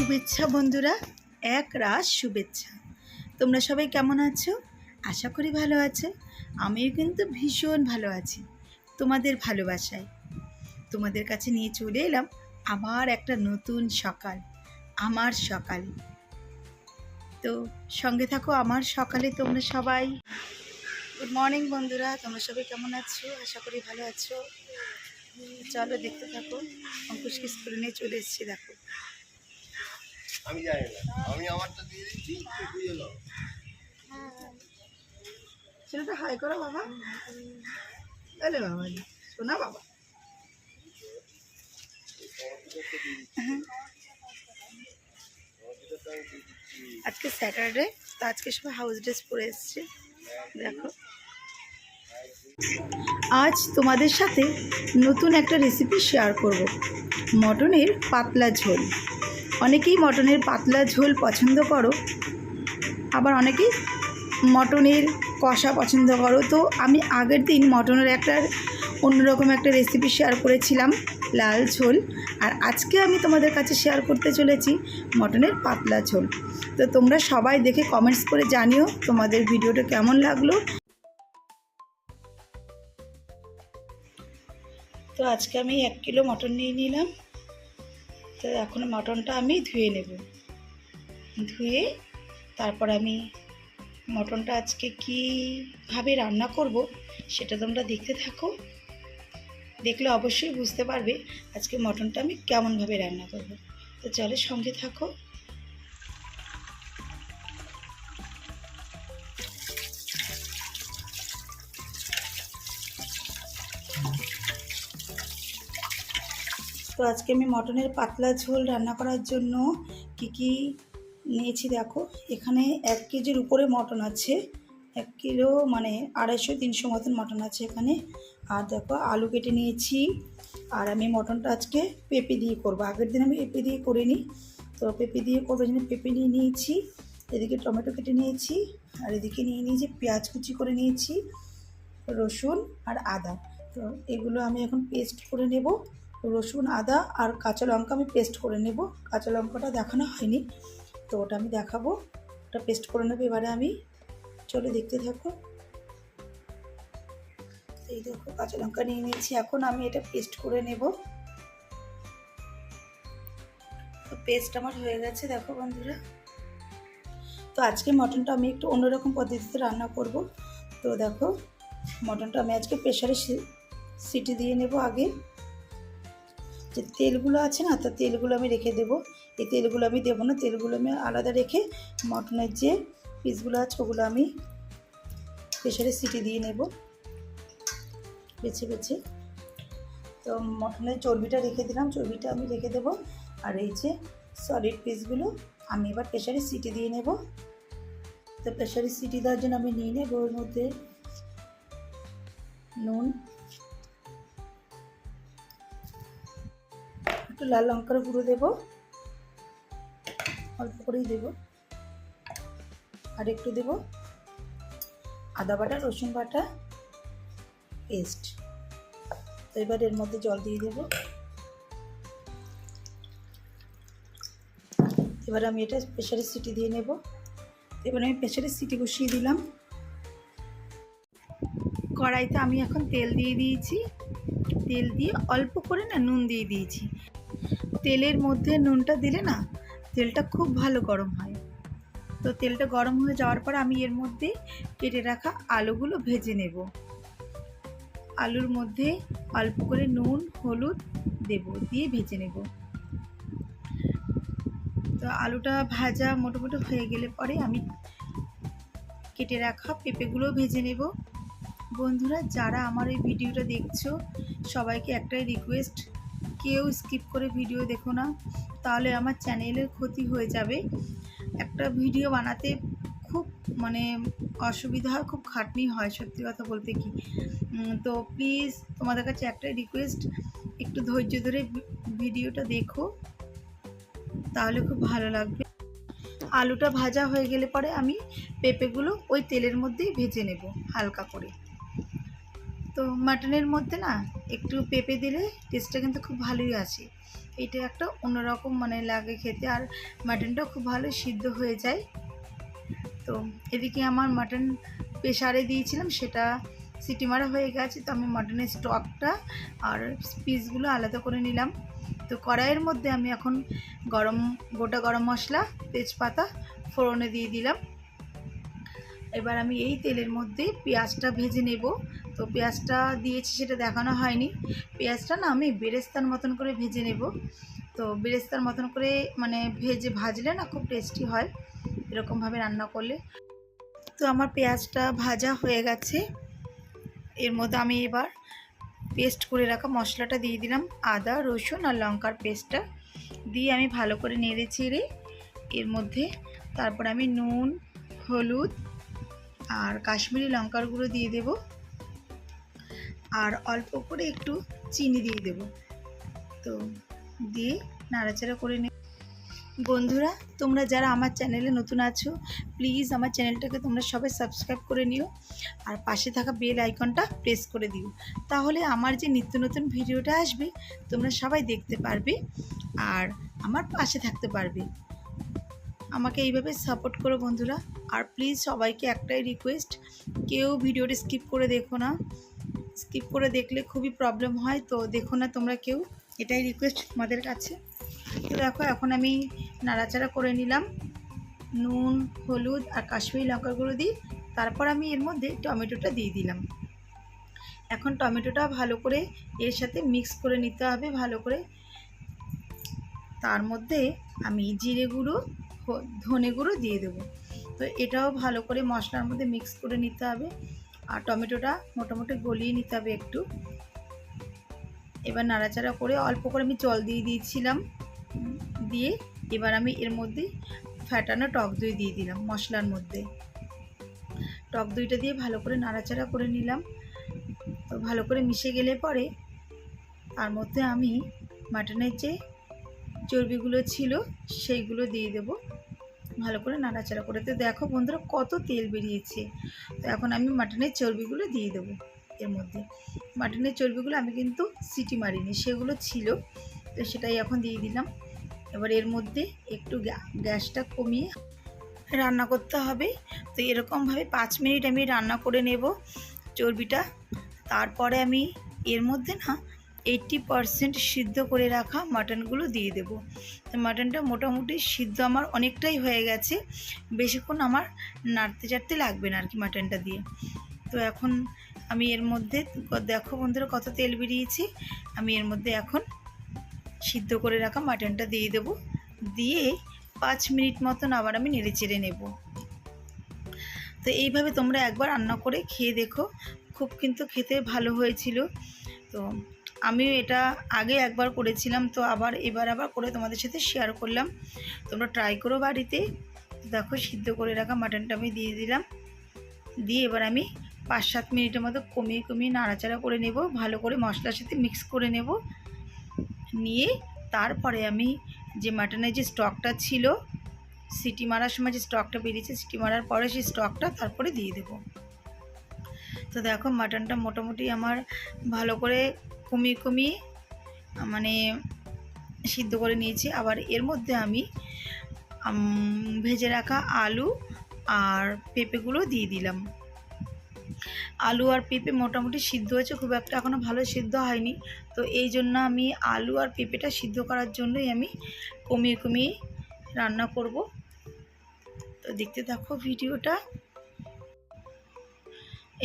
শুভেচ্ছা বন্ধুরা, এক রাস শুভেচ্ছা। তোমরা সবাই কেমন আছো? আশা করি ভালো আছো। আমিও কিন্তু ভীষণ ভালো আছি, তোমাদের ভালোবাসায়। তোমাদের কাছে নিয়ে চলে এলাম আবার একটা নতুন সকাল, আমার সকাল। তো সঙ্গে থাকো আমার সকালে তোমরা সবাই। গুড মর্নিং বন্ধুরা, তোমরা সবাই কেমন আছো? আশা করি ভালো আছো। চলো দেখতে থাকো অঙ্কুশকে স্কুলে নিয়ে চলে এসেছি, দেখো। আমি জানি না। আমি আমারটা দিয়ে দিচ্ছি ছেলেটা হাই করো বাবা। আরে বাবা, শোনা বাবা। আজকে স্যাটারডে, তো আজকে সবাই হাউস ড্রেস পরে এসছে। দেখো। আজ তোমাদের সাথে নতুন একটা রেসিপি শেয়ার করব। মটনের পাতলা ঝোল। অনেকেই মটনের পাতলা ঝোল পছন্দ করো, আবার অনেকেই মটনের কষা পছন্দ করো। তো আমি আগের দিন মটনের একটা অন্যরকম একটা রেসিপি শেয়ার করেছিলাম, লাল ঝোল। আর আজকে আমি তোমাদের কাছে শেয়ার করতে চলেছি মটনের পাতলা ঝোল। তো তোমরা সবাই দেখে কমেন্টস করে জানিও তোমাদের ভিডিওটা কেমন লাগল। তো আজকে আমি এক কিলো মটন নিয়ে নিলাম। তো এখন মটনটা আমি ধুয়ে নেব। ধুয়ে তারপর আমি মটনটা আজকে কীভাবে রান্না করব সেটা তোমরা দেখতে থাকো। দেখলে অবশ্যই বুঝতে পারবে আজকে মটনটা আমি কেমনভাবে রান্না করব। তো চলো সঙ্গে থাকো। তো আজকে আমি মটনের পাতলা ঝোল রান্না করার জন্য কি কি নিয়েছি দেখো। এখানে এক কেজির উপরে মটন আছে, এক কিলো মানে আড়াইশো তিনশো মতন মটন আছে এখানে। আর দেখো আলু কেটে নিয়েছি, আর আমি মটনটা আজকে পেঁপে দিয়ে করব। আগের দিন আমি পেঁপে দিয়ে করিনি, তো পেঁপে দিয়ে করব জন্য পেঁপে নিয়ে নিয়েছি, এদিকে টমেটো কেটে নিয়েছি, আর এদিকে নিয়ে নিয়েছি পেঁয়াজ কুচি করে নিয়েছি, রসুন আর আদা। তো এগুলো আমি এখন পেস্ট করে নেব। রসুন, আদা আর কাঁচা লঙ্কা আমি পেস্ট করে নেব। কাঁচা লঙ্কাটা দেখানো হয়নি, তো ওটা আমি দেখাবো। ওটা পেস্ট করে নেব এবারে আমি। চলো দেখতে থাকো। এই দেখো, কাঁচা লঙ্কা নিয়ে নিয়েছি। এখন আমি এটা পেস্ট করে নেব। তো পেস্ট আমার হয়ে গেছে, দেখো বন্ধুরা। তো আজকে মটনটা আমি একটু অন্যরকম পদ্ধতিতে রান্না করব। তো দেখো, মটনটা আমি আজকে প্রেশারে সিটি দিয়ে নেব আগে। যে তেলগুলো আছে না, তো তেলগুলো আমি রেখে দেবো। এই তেলগুলো আমি দেবো না, তেলগুলো আমি আলাদা রেখে মটনের যে পিসগুলো আছে, ওগুলো আমি প্রেশারে সিটি দিয়ে নেব। বেছে বেছে। তো মটনের চর্বিটা রেখে দিলাম, চর্বিটা আমি রেখে দেবো। আর এই যে সলিড পিসগুলো আমি এবার প্রেশারে সিটি দিয়ে নেব। তো প্রেশারে সিটি দেওয়ার জন্য আমি নিয়ে নেব ওর মধ্যে নুন একটু লাল লঙ্কার গুঁড়ো দেবো। অল্প করেই দেবো। আর একটু দেবো আদা বাটা, রসুন বাটা, পেস্ট। তো এবার এর মধ্যে জল দিয়ে দেবো। এবার আমি এটা প্রেশারের সিটি দিয়ে নেব। এবার আমি প্রেশারের সিটি বসিয়ে দিলাম। কড়াইতে আমি এখন তেল দিয়ে দিয়েছি। তেল দিয়ে অল্প করে না নুন দিয়ে দিয়েছি। তেলের মধ্যে নুনটা দিলে না তেলটা খুব ভালো গরম হয়। তো তেলটা গরম হয়ে যাওয়ার পর আমি এর মধ্যে কেটে রাখা আলুগুলো ভেজে নেব। আলুর মধ্যে অল্প করে নুন, হলুদ দেব, দিয়ে ভেজে নেব। তো আলুটা ভাজা মোটামুটি হয়ে গেলে পরে আমি কেটে রাখা পেঁপেগুলো ভেজে নেব। বন্ধুরা, যারা আমার এই ভিডিওটা দেখছ, সবাইকে একটাই রিকোয়েস্ট কেউ স্কিপ করে ভিডিও দেখো না, তাহলে আমার চ্যানেলের ক্ষতি হয়ে যাবে। একটা ভিডিও বানাতে খুব মানে অসুবিধা হয়, খুব খাটনি হয় সত্যি কথা বলতে কি। তো প্লিজ তোমাদের কাছে একটাই রিকোয়েস্ট একটু ধৈর্য ধরে ভিডিওটা দেখো, তাহলে খুব ভালো লাগবে। আলুটা ভাজা হয়ে গেলে পরে আমি পেঁপেগুলো ওই তেলের মধ্যেই ভেজে নেব হালকা করে। তো মাটনের মধ্যে না একটু পেঁপে দিলে টেস্টটা কিন্তু খুব ভালোই আছে এটা একটা অন্যরকম মানে লাগে খেতে আর মাটনটাও খুব ভালো সিদ্ধ হয়ে যায়। তো এদিকে আমার মাটন প্রেশারে দিয়েছিলাম, সেটা সিটি মারা হয়ে গেছে, তো আমি মাটনের স্টকটা আর পিসগুলো আলাদা করে নিলাম। তো কড়াইয়ের মধ্যে আমি এখন গরম, গোটা গরম মশলা, তেজপাতা, ফোড়নে দিয়ে দিলাম। এবার আমি এই তেলের মধ্যে পেঁয়াজটা ভেজে নেব। তো পেঁয়াজটা দিয়েছি সেটা দেখানো হয়নি। পেঁয়াজটা না আমি বেরেস্তার মতন করে ভেজে নেব। তো বেরেস্তার মতন করে মানে ভেজে ভাজলে না খুব টেস্টি হয়, এরকমভাবে রান্না করলে। তো আমার পেঁয়াজটা ভাজা হয়ে গেছে। এর মধ্যে আমি এবার পেস্ট করে রাখা মশলাটা দিয়ে দিলাম, আদা, রসুন আর লঙ্কার পেস্টটা। দিয়ে আমি ভালো করে নেড়ে চেড়ে এর মধ্যে তারপর আমি নুন, হলুদ আর কাশ্মীরি লঙ্কার গুঁড়ো দিয়ে দেব। আর অল্প করে একটু চিনি দিয়ে দেব। তো দিয়ে নাড়াচাড়া করে নে। বন্ধুরা, তোমরা যারা আমার চ্যানেলে নতুন আছো, প্লিজ আমার চ্যানেলটাকে তোমরা সবাই সাবস্ক্রাইব করে নিও আর পাশে থাকা বেল আইকনটা প্রেস করে দিও। তাহলে আমার যে নিত্য নতুন ভিডিওটা আসবে, তোমরা সবাই দেখতে পারবে আর আমার পাশে থাকতে পারবে। আমাকে এইভাবে সাপোর্ট করো বন্ধুরা। আর প্লিজ সবাইকে একটাই রিকোয়েস্ট কেউ ভিডিওটি স্কিপ করে দেখো না। স্কিপ করে দেখলে খুবই প্রবলেম হয়, তো দেখো না তোমরা কেউ, এটাই রিকোয়েস্ট তোমাদের কাছে। তো দেখো, এখন আমি নাড়াচাড়া করে নিলাম। নুন, হলুদ আর কাশ্মীরি লঙ্কার গুঁড়ো দিই, তারপর আমি এর মধ্যে টমেটোটা দিয়ে দিলাম। এখন টমেটোটা ভালো করে এর সাথে মিক্স করে নিতে হবে, ভালো করে। তার মধ্যে আমি জিরে গুঁড়ো ধনে গুঁড়ো দিয়ে দেবো। তো এটাও ভালো করে মশলার মধ্যে মিক্স করে নিতে হবে। আর টমেটোটা মোটামুটি গলিয়ে নিতে হবে একটু। এবার নাড়াচাড়া করে অল্প করে আমি জল দিয়ে দিয়েছিলাম। দিয়ে এবার আমি এর মধ্যে ফ্যাটানো টক দই দিয়ে দিলাম মশলার মধ্যে। টক দইটা দিয়ে ভালো করে নাড়াচাড়া করে নিলাম। তো ভালো করে মিশে গেলে পরে তার মধ্যে আমি মাটনের যে চর্বিগুলো ছিল সেইগুলো দিয়ে দেব। ভালো করে নাড়াচাড়া করে তো দেখো বন্ধুরা কত তেল বেরিয়েছে। তো এখন আমি মাটনের চর্বিগুলো দিয়ে দেবো এর মধ্যে। মাটনের চর্বিগুলো আমি কিন্তু সিটি মারিনি, সেগুলো ছিল। তো সেটাই এখন দিয়ে দিলাম। এবার এর মধ্যে একটু গ্যা- গ্যাসটা কমিয়ে রান্না করতে হবে। তো এরকমভাবে পাঁচ মিনিট আমি রান্না করে নেব চর্বিটা। তারপরে আমি এর মধ্যে না এইট্টি পারসেন্ট সিদ্ধ করে রাখা মাটনগুলো দিয়ে দেবো। মাটনটা মোটামুটি সিদ্ধ আমার অনেকটাই হয়ে গেছে। বেশিক্ষণ আমার নাড়তে চাড়তে লাগবে না আর কি মাটনটা দিয়ে। তো এখন আমি এর মধ্যে, দেখো বন্ধুরা কত তেল বেরিয়েছি। আমি এর মধ্যে এখন সিদ্ধ করে রাখা মাটনটা দিয়ে দেবো। দিয়ে পাঁচ মিনিট মতন আবার আমি নেড়ে চেড়ে নেব। তো এইভাবে তোমরা একবার রান্না করে খেয়ে দেখো। খুব কিন্তু খেতে ভালো হয়েছিল। তো আমিও এটা আগে একবার করেছিলাম, তো আবার এবার আবার করে তোমাদের সাথে শেয়ার করলাম। তোমরা ট্রাই করো বাড়িতে। দেখো সিদ্ধ করে রাখা মাটনটা আমি দিয়ে দিলাম। দিয়ে এবার আমি পাঁচ সাত মিনিটের মতো কমিয়ে কমিয়ে নাড়াচাড়া করে নেব। ভালো করে মশলার সাথে মিক্স করে নেব। নিয়ে তারপরে আমি যে মাটনের যে স্টকটা ছিল, সিটি মারার সময় যে স্টকটা বেরিয়েছে, সিটি মারার পরে সেই স্টকটা তারপরে দিয়ে দেব। তো দেখো মাটনটা মোটামুটি আমার ভালো করে কমিয়ে কমিয়ে মানে সিদ্ধ করে নিয়েছি। আবার এর মধ্যে আমি ভেজে রাখা আলু আর পেঁপেগুলো দিয়ে দিলাম। আলু আর পেঁপে মোটামুটি সিদ্ধ হয়েছে, খুব একটা এখনও ভালো সিদ্ধ হয়নি। তো এই জন্য আমি আলু আর পেঁপেটা সিদ্ধ করার জন্যই আমি কমিয়ে কমিয়ে রান্না করব। তো দেখতে থাকো ভিডিওটা।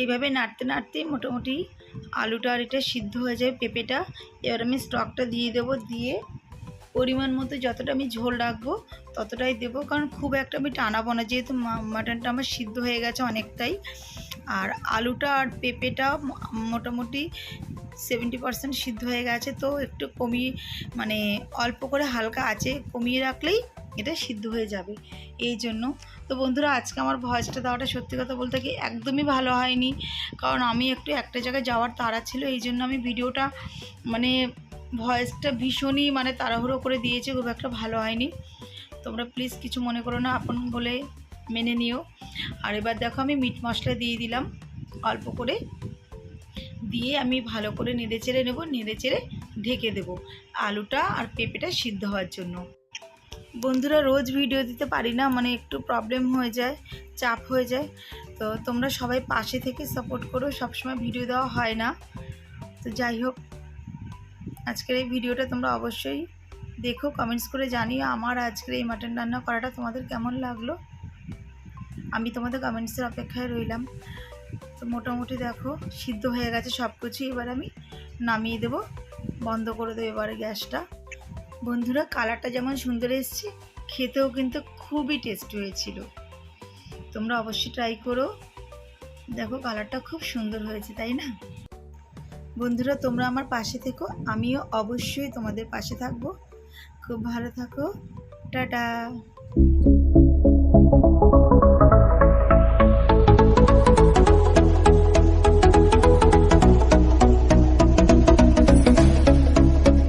এইভাবে নাড়তে নাড়তে মোটামুটি আলুটা আর এটা সিদ্ধ হয়ে যায় পেঁপেটা। এবার আমি স্টকটা দিয়ে দেবো, দিয়ে পরিমাণ মতো যতটা আমি ঝোল রাখব ততটাই দেবো। কারণ খুব একটা আমি টানাবো না, যেহেতু মাটনটা আমার সিদ্ধ হয়ে গেছে অনেকটাই। আর আলুটা আর পেঁপেটা মোটামুটি সেভেন্টি পার্সেন্ট সিদ্ধ হয়ে গেছে। তো একটু কমিয়ে মানে অল্প করে হালকা আছে, কমিয়ে রাখলেই এটা সিদ্ধ হয়ে যাবে। এই জন্য। তো বন্ধুরা, আজকে আমার ভয়েসটা দেওয়াটা সত্যি কথা বলতে কি একদমই ভালো হয়নি। কারণ আমি একটু একটা জায়গায় যাওয়ার তাড়া ছিল, এই জন্য আমি ভিডিওটা মানে ভয়েসটা ভীষণই মানে তাড়াহুড়ো করে দিয়েছে, খুব একটা ভালো হয়নি। তোমরা প্লিজ কিছু মনে করো না, আপন বলে মেনে নিও। আর এবার দেখো, আমি মিট মশলা দিয়ে দিলাম, অল্প করে। দিয়ে আমি ভালো করে নেড়ে চেড়ে নেব, নেড়ে চেড়ে ঢেকে দেব আলুটা আর পেঁপেটা সিদ্ধ হওয়ার জন্য। বন্ধুরা রোজ ভিডিও দিতে পারি না মানে একটু প্রবলেম হয়ে যায়, চাপ হয়ে যায়। তো তোমরা সবাই পাশে থেকে সাপোর্ট করো, সবসময় ভিডিও দেওয়া হয় না। তো যাই হোক, আজকের এই ভিডিওটা তোমরা অবশ্যই দেখো কমেন্টস করে জানিও আমার আজকের এই মাটন রান্না করাটা তোমাদের কেমন লাগল। আমি তোমাদের কমেন্টসের অপেক্ষায় রইলাম। তো মোটামুটি দেখো, সিদ্ধ হয়ে গেছে সব কিছু এবার আমি নামিয়ে দেব, বন্ধ করে দেবো এবারে গ্যাসটা। বন্ধুরা কালারটা যেমন সুন্দর এসছে, খেতেও কিন্তু খুবই টেস্ট হয়েছিল। তোমরা অবশ্যই ট্রাই করো। দেখো কালারটা খুব সুন্দর হয়েছে, তাই না? বন্ধুরা, তোমরা আমার পাশে থেকো, আমিও অবশ্যই তোমাদের পাশে থাকব। খুব ভালো থাকো। টাটা!